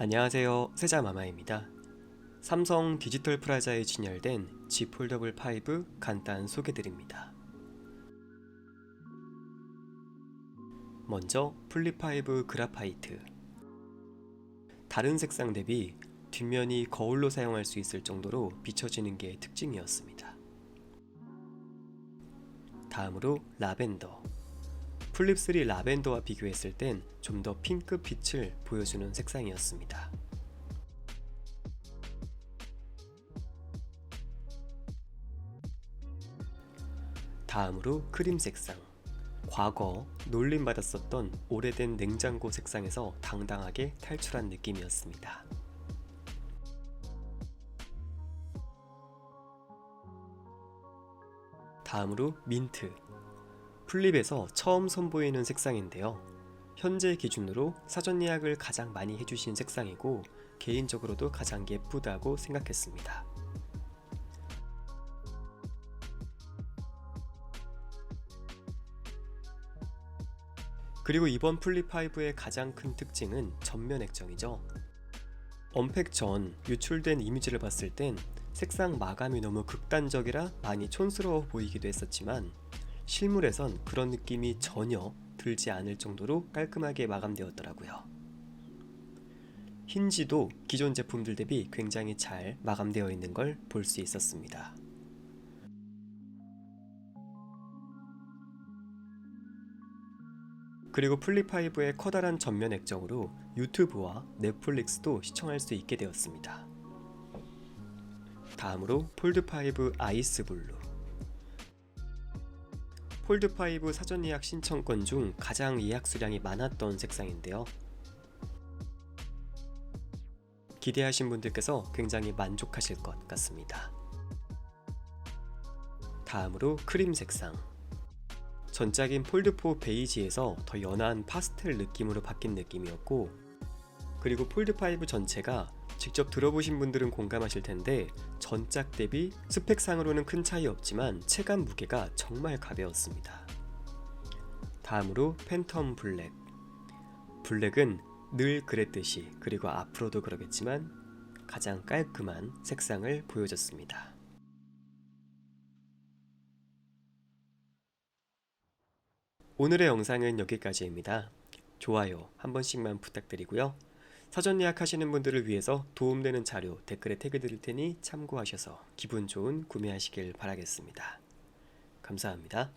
안녕하세요. 세자마마입니다. 삼성 디지털 프라자에 진열된 G 폴더블 5 간단 소개드립니다. 먼저 플립 5 그라파이트. 다른 색상 대비 뒷면이 거울로 사용할 수 있을 정도로 비춰지는 게 특징이었습니다. 다음으로 라벤더. 플립 3 라벤더와 비교했을 땐 좀 더 핑크 빛을 보여주는 색상이었습니다. 다음으로 크림 색상. 과거 놀림받았었던 오래된 냉장고 색상에서 당당하게 탈출한 느낌이었습니다. 다음으로 민트. 플립에서 처음 선보이는 색상인데요. 현재 기준으로 사전 예약을 가장 많이 해주신 색상이고 개인적으로도 가장 예쁘다고 생각했습니다. 그리고 이번 플립5의 가장 큰 특징은 전면 액정이죠. 언팩 전 유출된 이미지를 봤을 땐 색상 마감이 너무 극단적이라 많이 촌스러워 보이기도 했었지만 실물에선 그런 느낌이 전혀 들지 않을 정도로 깔끔하게 마감되었더라고요. 힌지도 기존 제품들 대비 굉장히 잘 마감되어 있는 걸 볼 수 있었습니다. 그리고 플립5의 커다란 전면 액정으로 유튜브와 넷플릭스도 시청할 수 있게 되었습니다. 다음으로 폴드5 아이스 블루. 폴드5 사전 예약 신청권 중 가장 예약 수량이 많았던 색상인데요. 기대하신 분들께서 굉장히 만족하실 것 같습니다. 다음으로 크림 색상. 전작인 폴드4 베이지에서 더 연한 파스텔 느낌으로 바뀐 느낌이었고, 그리고 폴드5 전체가 직접 들어보신 분들은 공감하실 텐데 전작 대비 스펙상으로는 큰 차이 없지만 체감 무게가 정말 가벼웠습니다. 다음으로 팬텀 블랙. 블랙은 늘 그랬듯이 그리고 앞으로도 그러겠지만 가장 깔끔한 색상을 보여줬습니다. 오늘의 영상은 여기까지입니다. 좋아요 한 번씩만 부탁드리고요. 사전 예약하시는 분들을 위해서 도움되는 자료 댓글에 태그 드릴 테니 참고하셔서 기분 좋은 구매하시길 바라겠습니다. 감사합니다.